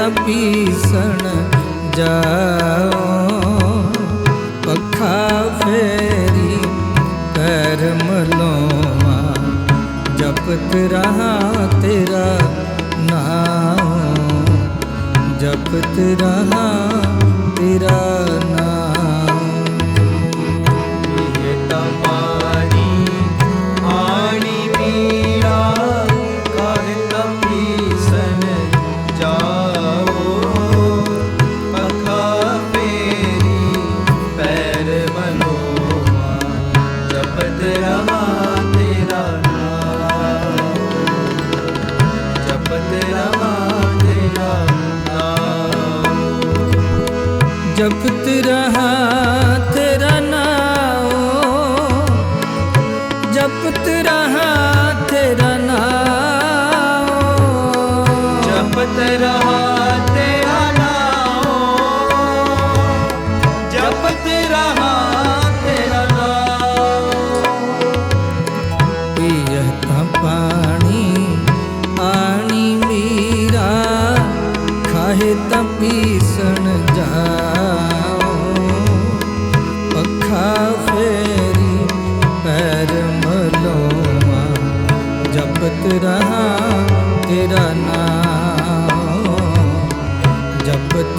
ਤਪੀਸਣ ਜਾਓ। ਪੱਖਾ ਫੇਰੀ ਕਰਮ ਲੋਵਾ ਜਪਤ ਰਹਾ ਤੇਰਾ ਨਾਮ ਜਪਤ ਰਹਾ ਤੇਰਾ ਨਾਮ जपत रहा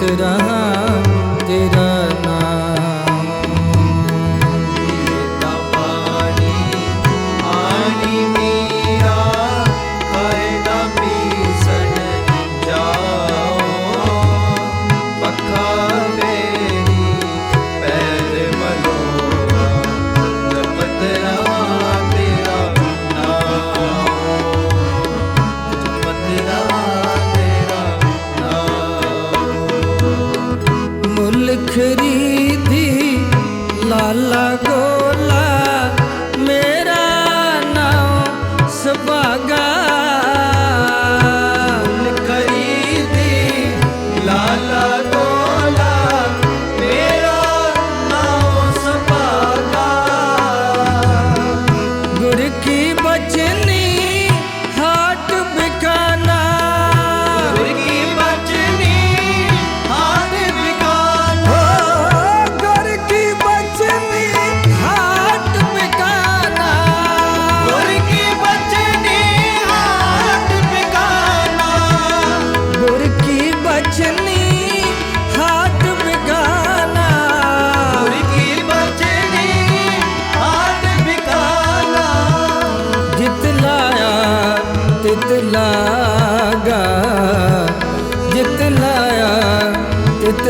对待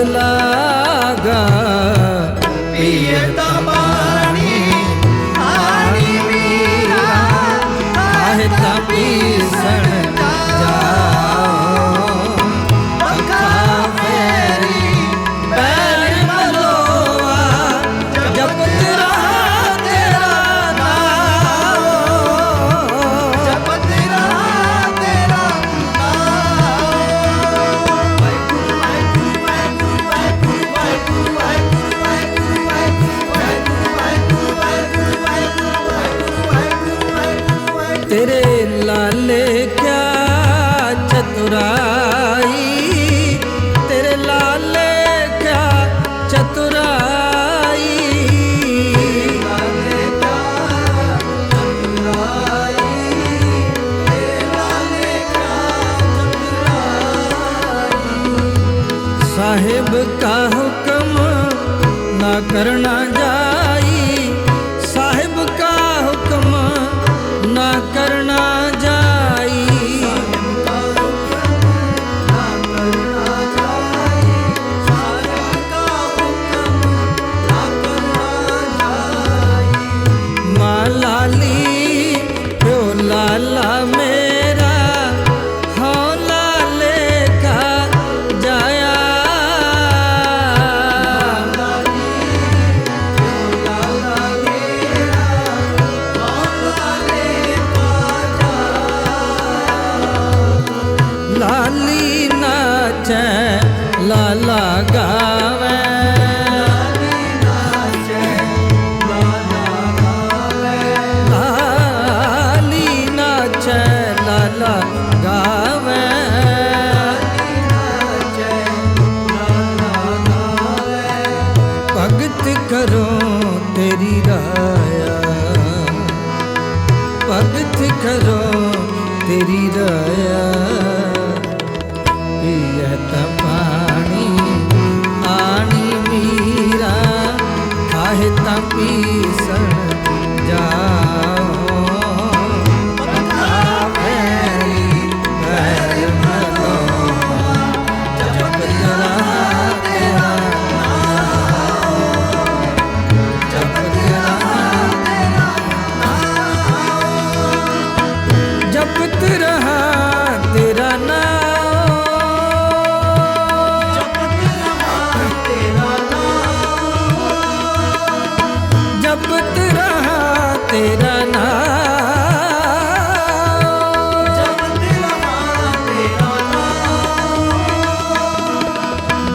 बदला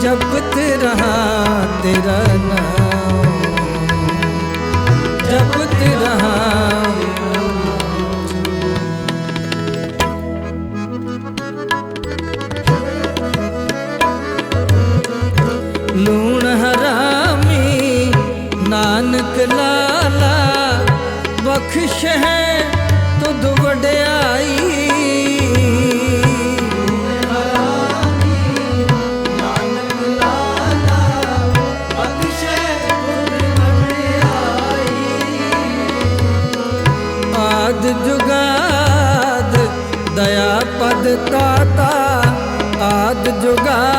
ਜਪਤ ਰਹਾ ਤੇਰਾ ਨਾਮ। ਜਪਤ ਰਹਾ। ਲੂਣ ਹਰਾਮੀ ਨਾਨਕ ਲਾਲਾ ਬਖਸ਼ ਹੈ ਤੁਧ ਵਡਿਆਈ। ਜੁਗਾ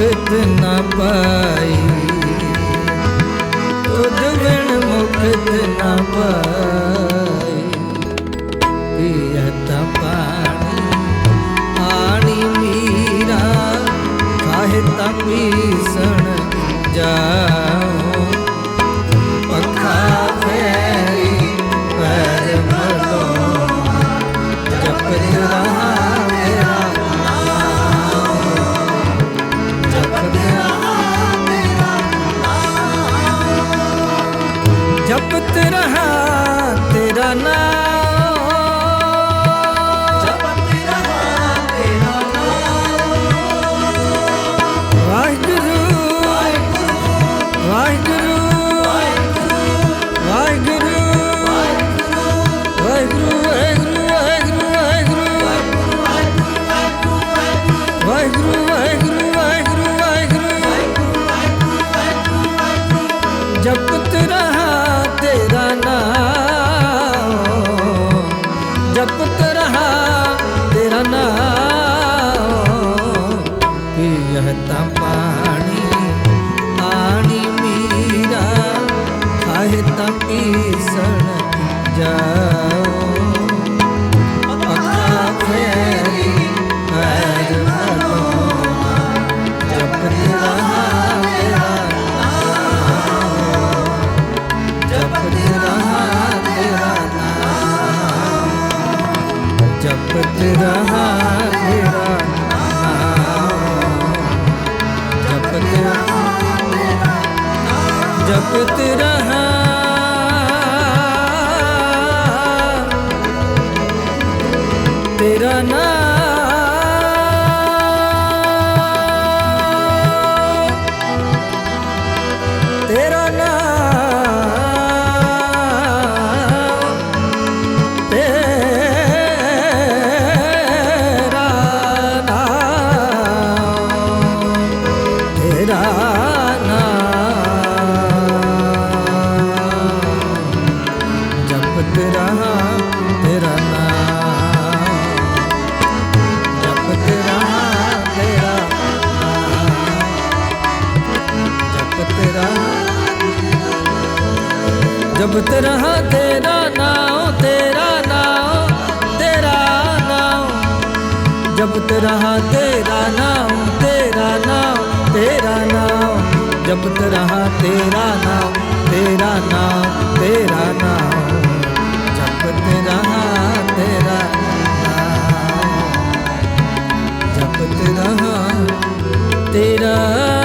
ਮੁਕਤ ਨਾ ਪਾਈ। ਉਦ ਬਿਨ ਮੁਕਤ ਨਾ ਪਾਈ। ਪਿਆ ਤਾਂ ਪਾਣੀ, ਆਣੀ ਮੀਰਾ, ਕਾਹੇ ਤਾਂ ਪੀਸਣ ਜਾ जब तक ਤੇਰਾ ਨਾਮ ਤੇਰਾ ਨਾਮ ਤੇਰਾ ਤੇਰਾ ਜਬ ਤੇਰਾ ਤੇਰਾ ਨਾਮ ਤੇਰਾ ਨਾਮ ਤੇਰਾ ਨਾਮ ਜਬ ਤੇਰਾ ਤੇਰਾ ਨਾਮ ਤੇਰਾ ਨਾਮ ਤੇਰਾ ਨਾਮ ਜਬ ਤੇਰਾ ਤੇਰਾ ਨਾਮ ਤੇਰਾ ਨਾਮ ਤੇਰਾ ਨਾਮ ਜਬ ਤੇਰਾ ਤੇਰਾ ਨਾਮ ਜਬ ਤੇਰਾ ਤੇਰਾ